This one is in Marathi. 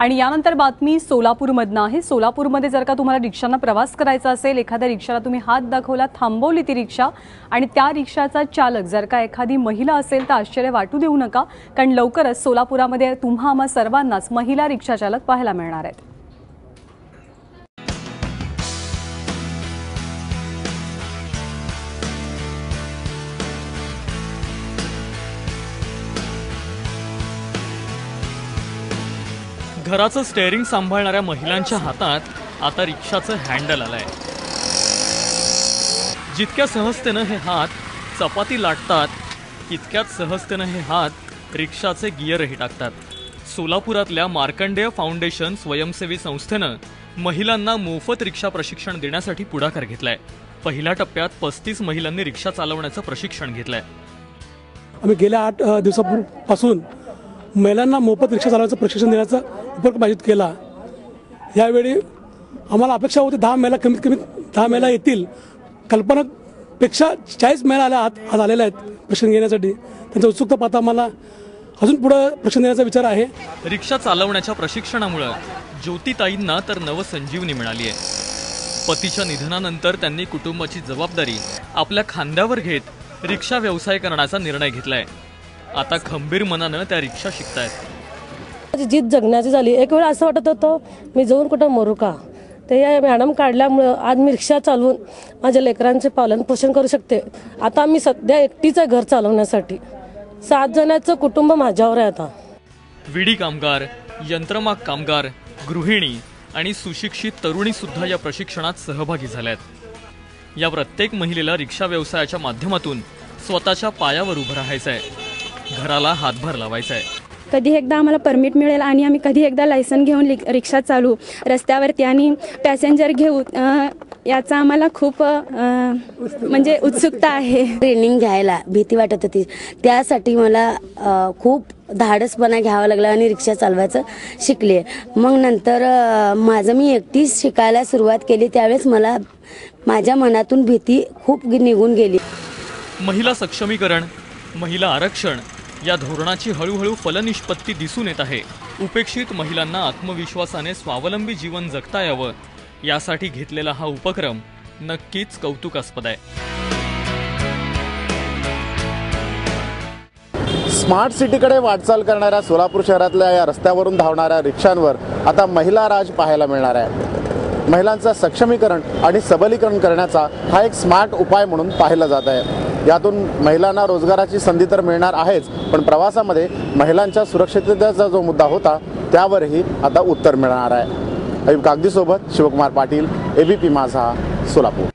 आणि यानंतर बातमी सोलापूरमधनं आहे. सोलापूरमध्ये जर का तुम्हाला रिक्षांना प्रवास करायचा असेल एखाद्या रिक्षाला तुम्ही हात दाखवला थांबवली ती रिक्षा आणि त्या रिक्षाचा चालक जर का एखादी महिला असेल तर आश्चर्य वाटू देऊ नका कारण लवकरच सोलापुरामध्ये तुम्हा आम्हा सर्वांनाच महिला रिक्षाचालक पाहायला मिळणार आहेत. घराचं स्टेअरिंग सांभाळणाऱ्या महिलांच्या हातात आता रिक्षाचं हँडल आलंय. जितक्या सहजतेनं हे हात चपाती लाटतात तितक्याच सहजतेनं हे हात रिक्षाचे गिअरही टाकतात. सोलापुरातल्या मार्कंडेय फाउंडेशन स्वयंसेवी संस्थेनं महिलांना मोफत रिक्षा प्रशिक्षण देण्यासाठी पुढाकार घेतलाय. पहिल्या टप्प्यात पस्तीस महिलांनी रिक्षा चालवण्याचं प्रशिक्षण घेतलंय. आम्ही गेल्या आठ दिवसापासून महिलांना मोफत रिक्षा चालवायचं प्रशिक्षण देण्याचा उपक्रम आयोजित केला. यावेळी आम्हाला अपेक्षा होती दहा महिला कमीत कमी दहा महिला येतील. कल्पनापेक्षा चाळीस महिला आल्या आत आज आलेल्या आहेत प्रशिक्षण घेण्यासाठी. त्यांचं उत्सुकता पाहता आम्हाला अजून पुढं प्रशिक्षण देण्याचा विचार आहे. रिक्षा चालवण्याच्या प्रशिक्षणामुळं ज्योतिताईंना तर नवसंजीवनी मिळाली आहे. पतीच्या निधनानंतर त्यांनी कुटुंबाची जबाबदारी आपल्या खांद्यावर घेत रिक्षा व्यवसाय करण्याचा निर्णय घेतलाय. आता खंबीर मनानं त्या रिक्षा शिकतायत. माझी जीत जगण्याची झाली. एक वेळ असं वाटत होतं मी जाऊन कुठं मरू का? ते या मॅडम काढल्यामुळं आज मी रिक्षा चालवून माझ्या लेकरांचे पालन पोषण करू शकते. आता मी सध्या एकटीच आहे घर चालवण्यासाठी. सात जणांचं कुटुंब माझ्यावर आहे आता. विडी कामगार यंत्रमाग कामगार गृहिणी आणि सुशिक्षित तरुणी सुद्धा या प्रशिक्षणात सहभागी झाल्यात. या प्रत्येक महिलेला रिक्षा व्यवसायाच्या माध्यमातून स्वतःच्या पायावर उभं राहायचं आहे घराला हातभार लावायचा आहे कधी एकदा आम्हाला परमिट मिळेल आणि आम्ही कधी एकदा लायसन घेऊन लिक- रिक्षा चालू. रस्त्यावरती आणि पॅसेंजर घेऊ याचा आम्हाला खूप म्हणजे उत्सुकता आहे. ट्रेनिंग घ्यायला भीती वाटत होती. त्यासाठी मला खूप धाडसपणा घ्यावा लागला आणि रिक्षा चालवायचं शिकले. मग नंतर माझं मी एकटीच शिकायला सुरुवात केली. त्यावेळेस मला माझ्या मनातून भीती खूप निघून गेली. महिला सक्षमीकरण महिला आरक्षण या धोरणाची हळूहळू फलनिष्पत्ती दिसून येत आहे. उपेक्षित महिलांना आत्मविश्वासाने स्वावलंबी जीवन जगता यावं. यासाठी घेतलेला हा उपक्रम नक्कीच कौतुकास्पद आहे. स्मार्ट सिटीकडे वाटचाल करणाऱ्या सोलापूर शहरातल्या या रस्त्यावरून धावणाऱ्या रिक्षांवर आता महिला राज पाहायला मिळणार आहे. महिलांचं सक्षमीकरण आणि सबलीकरण करण्याचा हा एक स्मार्ट उपाय म्हणून पाहिला जात आहे. यातून महिलांना रोजगाराची संधी तर मिळणार आहेच पण प्रवासामध्ये महिलांच्या सुरक्षिततेचा जो मुद्दा होता त्यावरही आता उत्तर मिळणार आहे. अयुब कागदीसोबत शिवकुमार पाटील एबीपी माझा सोलापूर.